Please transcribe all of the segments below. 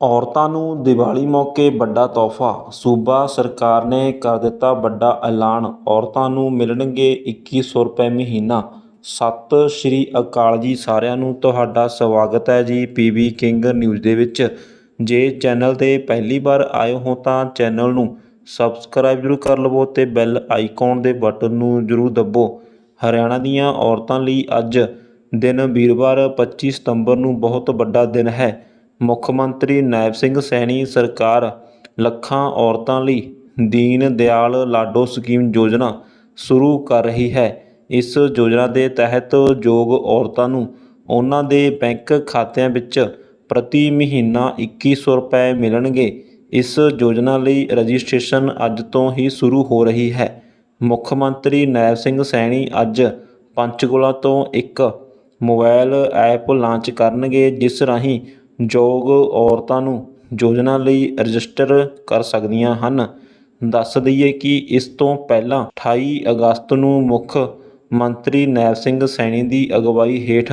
ਔਰਤਾਂ ਨੂੰ ਦੀਵਾਲੀ ਮੌਕੇ ਵੱਡਾ ਤੋਹਫ਼ਾ। ਸੂਬਾ ਸਰਕਾਰ ਨੇ ਕਰ ਦਿੱਤਾ ਵੱਡਾ ਐਲਾਨ। ਔਰਤਾਂ ਨੂੰ ਮਿਲਣਗੇ ਇੱਕੀ ਸੌ ਰੁਪਏ ਮਹੀਨਾ। ਸਤਿ ਸ਼੍ਰੀ ਅਕਾਲ ਜੀ ਸਾਰਿਆਂ ਨੂੰ। ਤੁਹਾਡਾ ਸਵਾਗਤ ਹੈ ਜੀ ਪੀਬੀ ਕਿੰਗ ਨਿਊਜ਼ ਦੇ ਵਿੱਚ। ਜੇ ਚੈਨਲ 'ਤੇ ਪਹਿਲੀ ਵਾਰ ਆਏ ਹੋ ਤਾਂ ਚੈਨਲ ਨੂੰ ਸਬਸਕ੍ਰਾਈਬ ਜ਼ਰੂਰ ਕਰ ਲਵੋ ਤੇ ਬੈਲ ਆਈਕਨ ਦੇ ਬਟਨ ਨੂੰ ਜ਼ਰੂਰ ਦੱਬੋ। ਹਰਿਆਣਾ ਦੀਆਂ ਔਰਤਾਂ ਲਈ ਅੱਜ ਦਿਨ ਵੀਰਵਾਰ 25 ਸਤੰਬਰ ਨੂੰ ਬਹੁਤ ਵੱਡਾ ਦਿਨ ਹੈ। ਮੁੱਖ ਮੰਤਰੀ ਨਾਇਬ ਸਿੰਘ ਸੈਣੀ, ਸਰਕਾਰ, ਲੱਖਾਂ ਔਰਤਾਂ ਲਈ ਦੀਨ ਦਿਆਲ ਲਾਡੋ ਸਕੀਮ ਯੋਜਨਾ ਸ਼ੁਰੂ ਕਰ ਰਹੀ ਹੈ। ਇਸ ਯੋਜਨਾ ਦੇ ਤਹਿਤ ਯੋਗ ਔਰਤਾਂ ਨੂੰ ਉਹਨਾਂ ਦੇ ਬੈਂਕ ਖਾਤਿਆਂ ਵਿੱਚ ਪ੍ਰਤੀ ਮਹੀਨਾ 2100 ਰੁਪਏ ਮਿਲਣਗੇ। ਇਸ ਯੋਜਨਾ ਲਈ ਰਜਿਸਟ੍ਰੇਸ਼ਨ ਅੱਜ ਤੋਂ ਹੀ ਸ਼ੁਰੂ ਹੋ ਰਹੀ ਹੈ। ਮੁੱਖ ਮੰਤਰੀ ਨਾਇਬ ਸਿੰਘ ਸੈਣੀ ਅੱਜ ਪੰਚਕੁਲਾ ਤੋਂ ਇੱਕ ਮੋਬਾਈਲ ਐਪ ਲਾਂਚ ਕਰਨਗੇ, ਜਿਸ ਰਾਹੀਂ ਯੋਗ ਔਰਤਾਂ ਨੂੰ ਯੋਜਨਾ ਲਈ ਰਜਿਸਟਰ ਕਰ ਸਕਦੀਆਂ ਹਨ। ਦੱਸ ਦਈਏ ਕਿ ਇਸ ਤੋਂ ਪਹਿਲਾਂ 28 ਅਗਸਤ ਨੂੰ ਮੁੱਖ ਮੰਤਰੀ ਨੈਬ ਸਿੰਘ ਸੈਣੀ ਦੀ ਅਗਵਾਈ ਹੇਠ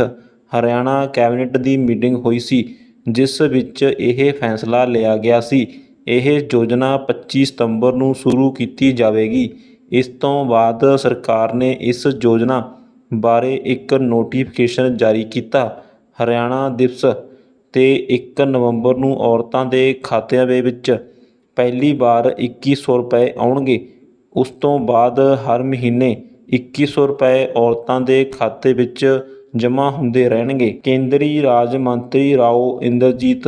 ਹਰਿਆਣਾ ਕੈਬਨਿਟ ਦੀ ਮੀਟਿੰਗ ਹੋਈ ਸੀ, ਜਿਸ ਵਿੱਚ ਇਹ ਫੈਸਲਾ ਲਿਆ ਗਿਆ ਸੀ। ਇਹ ਯੋਜਨਾ 25 ਸਤੰਬਰ ਨੂੰ ਸ਼ੁਰੂ ਕੀਤੀ ਜਾਵੇਗੀ। ਇਸ ਤੋਂ ਬਾਅਦ ਸਰਕਾਰ ਨੇ ਇਸ ਯੋਜਨਾ ਬਾਰੇ ਇੱਕ ਨੋਟੀਫਿਕੇਸ਼ਨ ਜਾਰੀ ਕੀਤਾ। ਹਰਿਆਣਾ ਦਿਵਸ ਤੇ 1 ਨਵੰਬਰ ਨੂੰ ਔਰਤਾਂ ਦੇ ਖਾਤਿਆਂ ਦੇ ਵਿੱਚ ਪਹਿਲੀ ਵਾਰ ਇੱਕੀ ਸੌ ਰੁਪਏ ਆਉਣਗੇ। ਉਸ ਤੋਂ ਬਾਅਦ ਹਰ ਮਹੀਨੇ ਇੱਕੀ ਸੌ ਰੁਪਏ ਔਰਤਾਂ ਦੇ ਖਾਤੇ ਵਿੱਚ ਜਮ੍ਹਾਂ ਹੁੰਦੇ ਰਹਿਣਗੇ। ਕੇਂਦਰੀ ਰਾਜ ਮੰਤਰੀ ਰਾਓ ਇੰਦਰਜੀਤ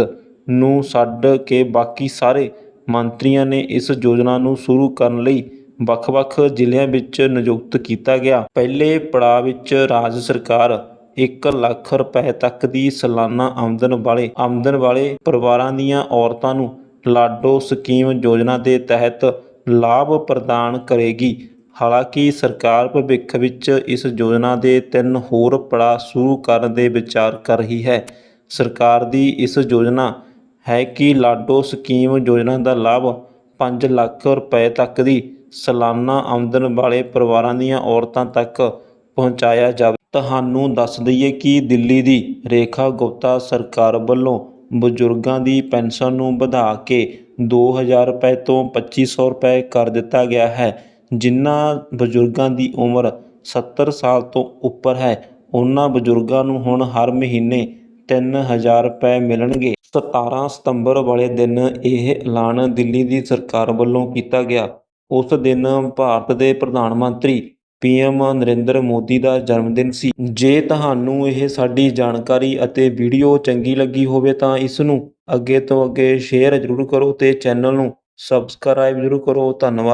ਨੂੰ ਛੱਡ ਕੇ ਬਾਕੀ ਸਾਰੇ ਮੰਤਰੀਆਂ ਨੇ ਇਸ ਯੋਜਨਾ ਨੂੰ ਸ਼ੁਰੂ ਕਰਨ ਲਈ ਵੱਖ-ਵੱਖ ਜ਼ਿਲ੍ਹਿਆਂ ਵਿੱਚ ਨਿਯੁਕਤ ਕੀਤਾ ਗਿਆ। ਪਹਿਲੇ ਪੜਾਅ ਵਿੱਚ ਰਾਜ ਸਰਕਾਰ 1 ਲੱਖ ਰੁਪਏ ਤੱਕ ਦੀ ਸਾਲਾਨਾ ਆਮਦਨ ਵਾਲੇ ਆਮਦਨ ਵਾਲੇ ਪਰਿਵਾਰਾਂ ਦੀਆਂ ਔਰਤਾਂ ਨੂੰ ਲਾਡੋ ਸਕੀਮ ਯੋਜਨਾ ਦੇ ਤਹਿਤ ਲਾਭ ਪ੍ਰਦਾਨ ਕਰੇਗੀ। ਹਾਲਾਂਕਿ ਸਰਕਾਰ ਭਵਿੱਖ ਵਿੱਚ ਇਸ ਯੋਜਨਾ ਦੇ ਤਿੰਨ ਹੋਰ ਪੜਾਅ ਸ਼ੁਰੂ ਕਰਨ ਦੇ ਵਿਚਾਰ ਕਰ ਰਹੀ ਹੈ। ਸਰਕਾਰ ਦੀ ਇਸ ਯੋਜਨਾ ਹੈ ਕਿ ਲਾਡੋ ਸਕੀਮ ਯੋਜਨਾ ਦਾ ਲਾਭ 5 ਲੱਖ ਰੁਪਏ ਤੱਕ ਦੀ ਸਾਲਾਨਾ ਆਮਦਨ ਵਾਲੇ ਪਰਿਵਾਰਾਂ ਦੀਆਂ ਔਰਤਾਂ ਤੱਕ ਪਹੁੰਚਾਇਆ ਜਾਵੇ। ਤੁਹਾਨੂੰ ਦੱਸ ਦਈਏ ਕਿ ਦਿੱਲੀ ਦੀ ਰੇਖਾ ਗੁਪਤਾ ਸਰਕਾਰ ਵੱਲੋਂ ਬਜ਼ੁਰਗਾਂ ਦੀ ਪੈਨਸ਼ਨ ਨੂੰ ਵਧਾ ਕੇ 2000 ਰੁਪਏ ਤੋਂ 2500 ਰੁਪਏ ਕਰ ਦਿੱਤਾ ਗਿਆ ਹੈ। ਜਿਨ੍ਹਾਂ ਬਜ਼ੁਰਗਾਂ ਦੀ ਉਮਰ 70 ਸਾਲ ਤੋਂ ਉੱਪਰ ਹੈ, ਉਹਨਾਂ ਬਜ਼ੁਰਗਾਂ ਨੂੰ ਹੁਣ ਹਰ ਮਹੀਨੇ 3000 ਰੁਪਏ ਮਿਲਣਗੇ। 17 ਸਤੰਬਰ ਵਾਲੇ ਦਿਨ ਇਹ ਐਲਾਨ ਦਿੱਲੀ ਦੀ ਸਰਕਾਰ ਵੱਲੋਂ ਕੀਤਾ ਗਿਆ। ਉਸ ਦਿਨ ਭਾਰਤ ਦੇ ਪ੍ਰਧਾਨ ਮੰਤਰੀ ਪੀਐਮ ਨਰਿੰਦਰ ਮੋਦੀ ਦਾ ਜਨਮ ਦਿਨ ਸੀ। ਜੇ ਤੁਹਾਨੂੰ ਇਹ ਸਾਡੀ ਜਾਣਕਾਰੀ ਅਤੇ ਵੀਡੀਓ ਚੰਗੀ ਲੱਗੀ ਹੋਵੇ ਤਾਂ ਇਸ ਨੂੰ ਅੱਗੇ ਤੋਂ ਅੱਗੇ ਸ਼ੇਅਰ ਜ਼ਰੂਰ ਕਰੋ ਤੇ ਚੈਨਲ ਨੂੰ ਸਬਸਕ੍ਰਾਈਬ ਜ਼ਰੂਰ ਕਰੋ। ਧੰਨਵਾਦ।